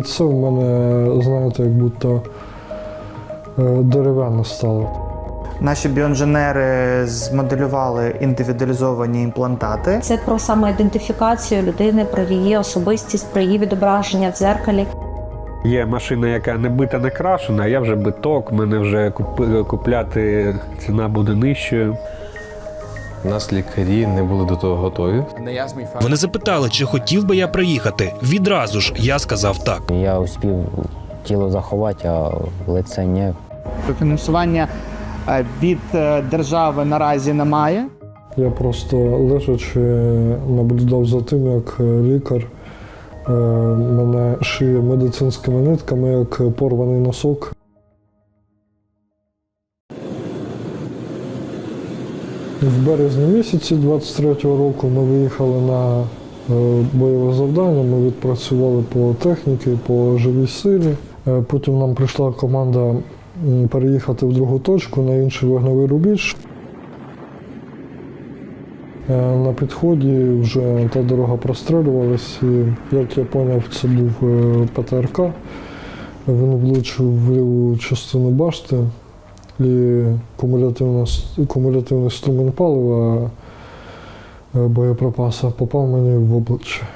лице в мене, знаєте, як будто е, дерев'яне стало. Наші біоінженери змоделювали індивідуалізовані імплантати. Це про самоідентифікацію людини, про її особистість, про її відображення в дзеркалі. Є машина, яка не бита, не крашена, а я вже биток, мене вже купи- купляти ціна буде нижчою. У нас лікарі не були до того готові. Вони запитали, чи хотів би я приїхати. Відразу ж я сказав так. Я успів тіло заховати, а лице ні. Фінансування е, від е, держави наразі немає. Я просто лежачи наблюдав за тим, як е, лікар мене шиє медицинськими нитками, як порваний носок. В березні місяці 23-го року ми виїхали на е, бойове завдання. Ми відпрацювали по техніці, по живій силі. Е, Потім нам прийшла команда переїхати в другу точку на інший вогневий рубіж. Е, На підході вже та дорога прострілювалась, і як я зрозумів, це був ПТРК. Він влучив в ліву частину башти і кумулятивна кумулятивний струмень палива е, боєприпаса попав мені в обличчя.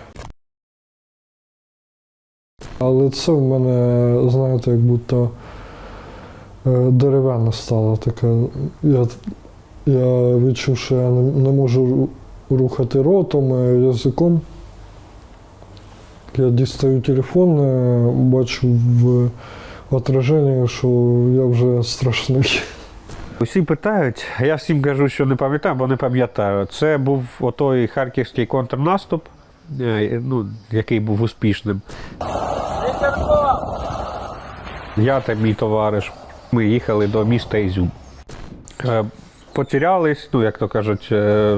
Але це в мене, знаєте, як будто е, дерев'яне стало таке. Я я відчув, що я не, можу рухати ротом, е, язиком. Я дістаю телефон, бачу в отраженні, що я вже страшний. Усі питають, я всім кажу, що не пам'ятаю, бо не пам'ятаю. Це був отой харківський контрнаступ, е, ну, який був успішним. Я та мій товариш. Ми їхали до міста Ізюм. Е, Потерялись, ну, як то кажуть, е,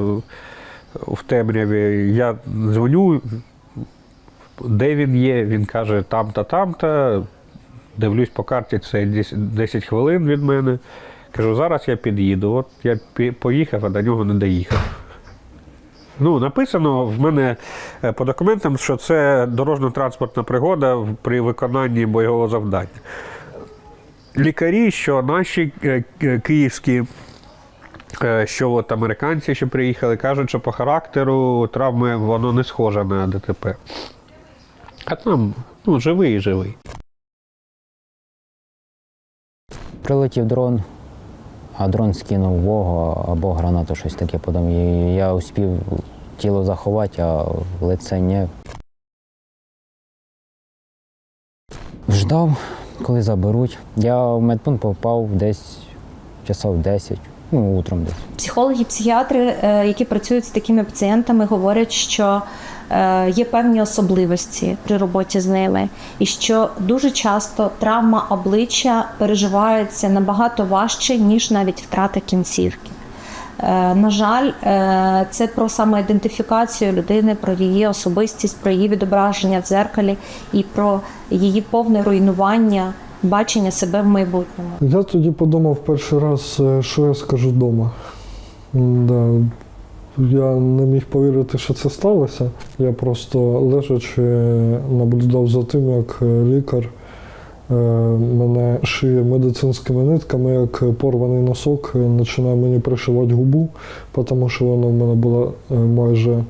в темряві. Я дзвоню, де він є, він каже, там-та, там-та. Дивлюсь по карті, це 10 10 хвилин від мене. Кажу, зараз я під'їду. От я поїхав, а до нього не доїхав. Ну, написано в мене е, по документам, що це дорожньо-транспортна пригода при виконанні бойового завдання. Лікарі, що наші е, е, київські, що от американці, що приїхали, кажуть, що по характеру травми воно не схоже на ДТП. А там ну, живий і живий. Прилетів дрон, а дрон скинув вогу або гранату, щось таке подав. Я успів тіло заховати, а лице ні. Ждав, коли заберуть. Я в медпункт попав десь часов 10, ну, утром десь. Психологи, психіатри, е, які працюють з такими пацієнтами, говорять, що є певні особливості при роботі з ними, і що дуже часто травма обличчя переживається набагато важче, ніж навіть втрата кінцівки. Е, На жаль, е, це про самоідентифікацію людини, про її особистість, про її відображення в дзеркалі і про її повне руйнування, бачення себе в майбутньому. Я тоді подумав перший раз, е, що я скажу вдома. Да. Я не міг повірити, що це сталося. Я просто лежачи наблюдав за тим, як е, лікар е, мене шиє медицинськими нитками, як порваний носок, починає мені пришивати губу, тому що вона в мене була е, майже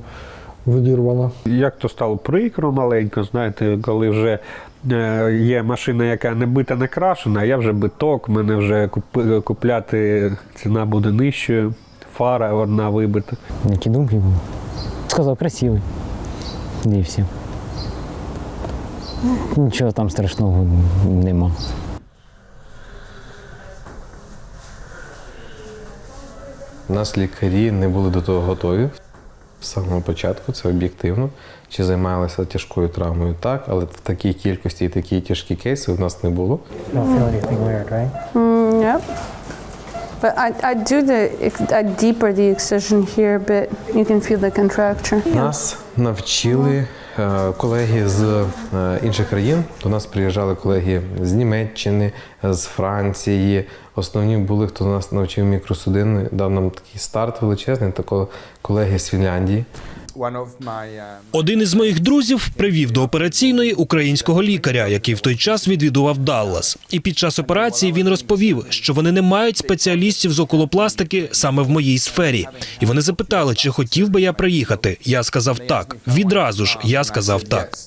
відірвана. Як то стало прикро маленько, знаєте, коли вже є машина, яка не бита, не крашена, а я вже биток, мене вже купляти ціна буде нижчою, фара одна вибита. Які думки були? Сказав, красивий. І все. Нічого там страшного нема. У нас лікарі не були до того готові. З самого початку це об'єктивно. Чи займалися тяжкою травмою? Так, але в такій кількості і такі тяжкі кейси у нас не було. Yep. But I, I do the I deeper the excision here, but you can feel the contracture. Нас навчили е, колеги з е, інших країн. До нас приїжджали колеги з Німеччини, з Франції. Основні були, хто нас навчив мікросудини, дав нам такий старт величезний, тако колеги з Фінляндії. Uh, Один із моїх друзів привів до операційної українського лікаря, який в той час відвідував Даллас. І під час операції він розповів, що вони не мають спеціалістів з околопластики саме в моїй сфері. І вони запитали, чи хотів би я приїхати. Я сказав так. Відразу ж я сказав так.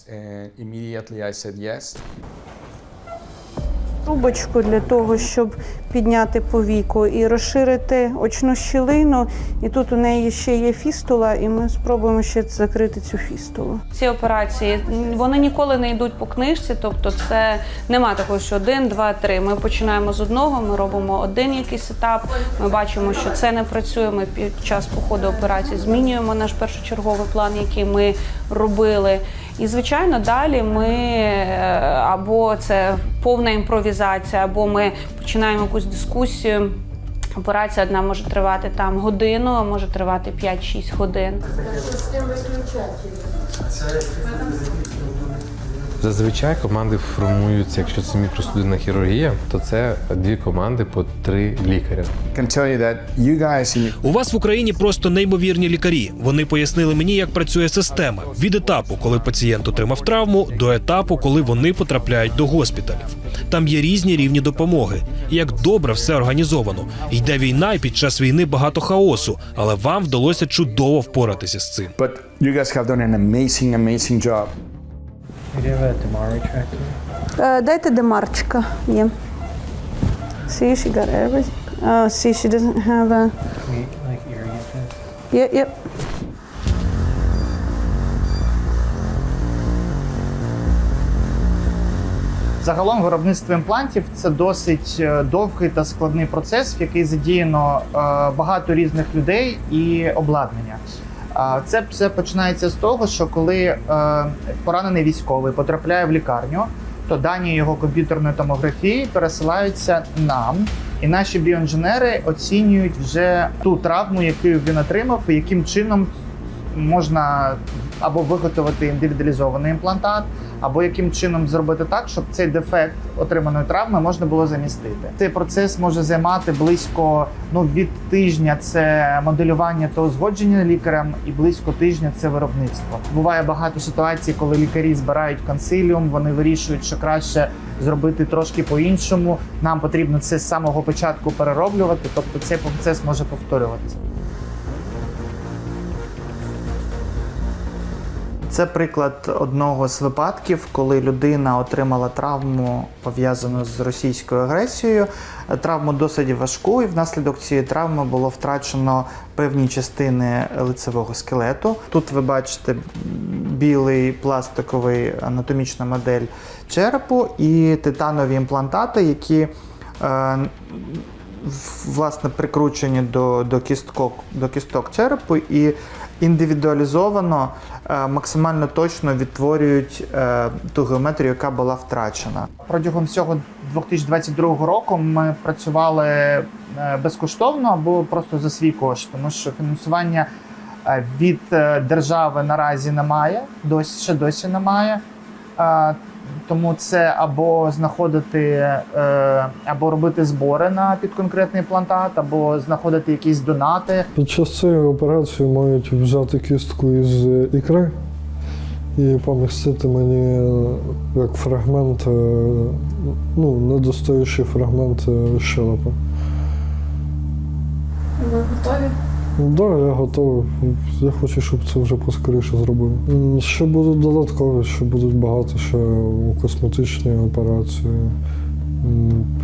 Трубочку для того, щоб підняти повіку і розширити очну щілину. І тут у неї ще є фістула, і ми спробуємо ще закрити цю фістулу. Ці операції вони ніколи не йдуть по книжці, тобто це нема такого, що один, два, три. Ми починаємо з одного, ми робимо один якийсь етап. Ми бачимо, що це не працює. Ми під час походу операції змінюємо наш першочерговий план, який ми робили. І звичайно, далі ми е, або це повна імпровізація, або ми починаємо якусь дискусію. Операція одна може тривати там годину, а може тривати 5-6 годин. Зазвичай команди формуються, якщо це мікросудинна хірургія, то це дві команди по три лікаря. У вас в Україні просто неймовірні лікарі. Вони пояснили мені, як працює система від етапу, коли пацієнт отримав травму, до етапу, коли вони потрапляють до госпіталів. Там є різні рівні допомоги. Як добре все організовано. Йде війна, і під час війни багато хаосу, але вам вдалося чудово впоратися з цим. but you guys have done an amazing, amazing job. Е, Дайте демарчика. Є. See, she got everything. Oh, see, she doesn't have a... Yeah, yep. Загалом виробництво імплантів це досить е, довгий та складний процес, в який задіяно е, багато різних людей і обладнання. Це все починається з того, що коли е, поранений військовий потрапляє в лікарню, то дані його комп'ютерної томографії пересилаються нам, і наші біоінженери оцінюють вже ту травму, яку він отримав, і яким чином можна або виготовити індивідуалізований імплантат, або яким чином зробити так, щоб цей дефект отриманої травми можна було замістити. Цей процес може займати близько ну від тижня це моделювання та узгодження лікарем, і близько тижня це виробництво. Буває багато ситуацій, коли лікарі збирають консиліум, вони вирішують, що краще зробити трошки по-іншому. Нам потрібно це з самого початку перероблювати, тобто цей процес може повторюватися. Це приклад одного з випадків, коли людина отримала травму пов'язану з російською агресією. Травму досить важку, і внаслідок цієї травми було втрачено певні частини лицевого скелету. Тут ви бачите білий пластиковий анатомічна модель черепу і титанові імплантати, які е, власне прикручені до, до, кісток, до кісток черепу і індивідуалізовано е, максимально точно відтворюють е, ту геометрію, яка була втрачена. Протягом всього 2022 року ми працювали е, безкоштовно або просто за свій кошт, тому що фінансування від держави наразі немає, досі ще досі немає. Е, Тому це або знаходити, е, або робити збори на під конкретний плантат, або знаходити якісь донати. Під час цієї операції мають взяти кістку із ікри і помістити мені е, як фрагмент, е, ну, недостаючий фрагмент е, Так, да, я готовий. Я хочу, щоб це вже поскоріше зробили. Ще будуть додаткові, ще будуть багато ще косметичні операції.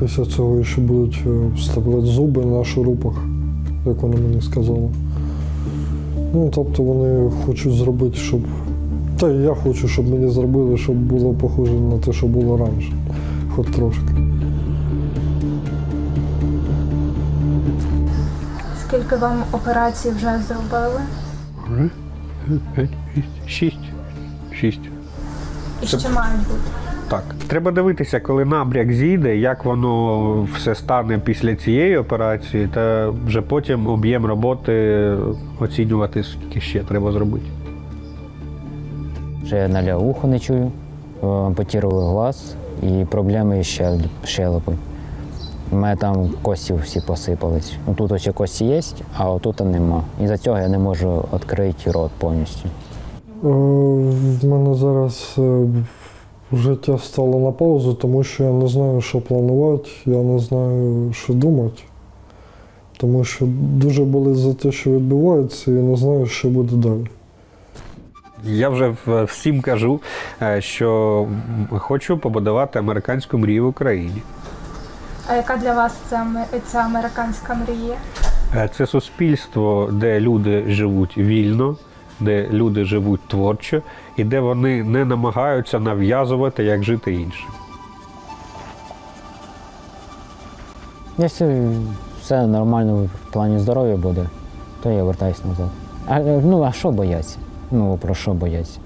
Після цього ще будуть е, вставляти зуби на шурупах, як вони мені сказали. Ну, тобто вони хочуть зробити, щоб. Та й я хочу, щоб мені зробили, щоб було похоже на те, що було раніше. Хоч трошки. Скільки вам операцій вже зробили? Шість. Шість. І ще мають бути? Так. Треба дивитися, коли набряк зійде, як воно все стане після цієї операції, та вже потім об'єм роботи оцінювати, скільки ще треба зробити. Вже на ляуху не чую, е, глаз і проблеми з щел- щелепою. У мене там кості всі посипались. Ну, Тут ось кості є, а отут нема. І за цього я не можу відкрити рот повністю. Е, В мене зараз е, життя стало на паузу, тому що я не знаю, що планувати, я не знаю, що думати. Тому що дуже болить за те, що відбувається, і не знаю, що буде далі. Я вже всім кажу, е, що хочу побудувати американську мрію в Україні. А яка для вас ця, ця американська мрія? Е, Це суспільство, де люди живуть вільно, де люди живуть творчо і де вони не намагаються нав'язувати, як жити іншим. Якщо все нормально в плані здоров'я буде, то я вертаюсь назад. А ну а що бояться? Ну про що бояться?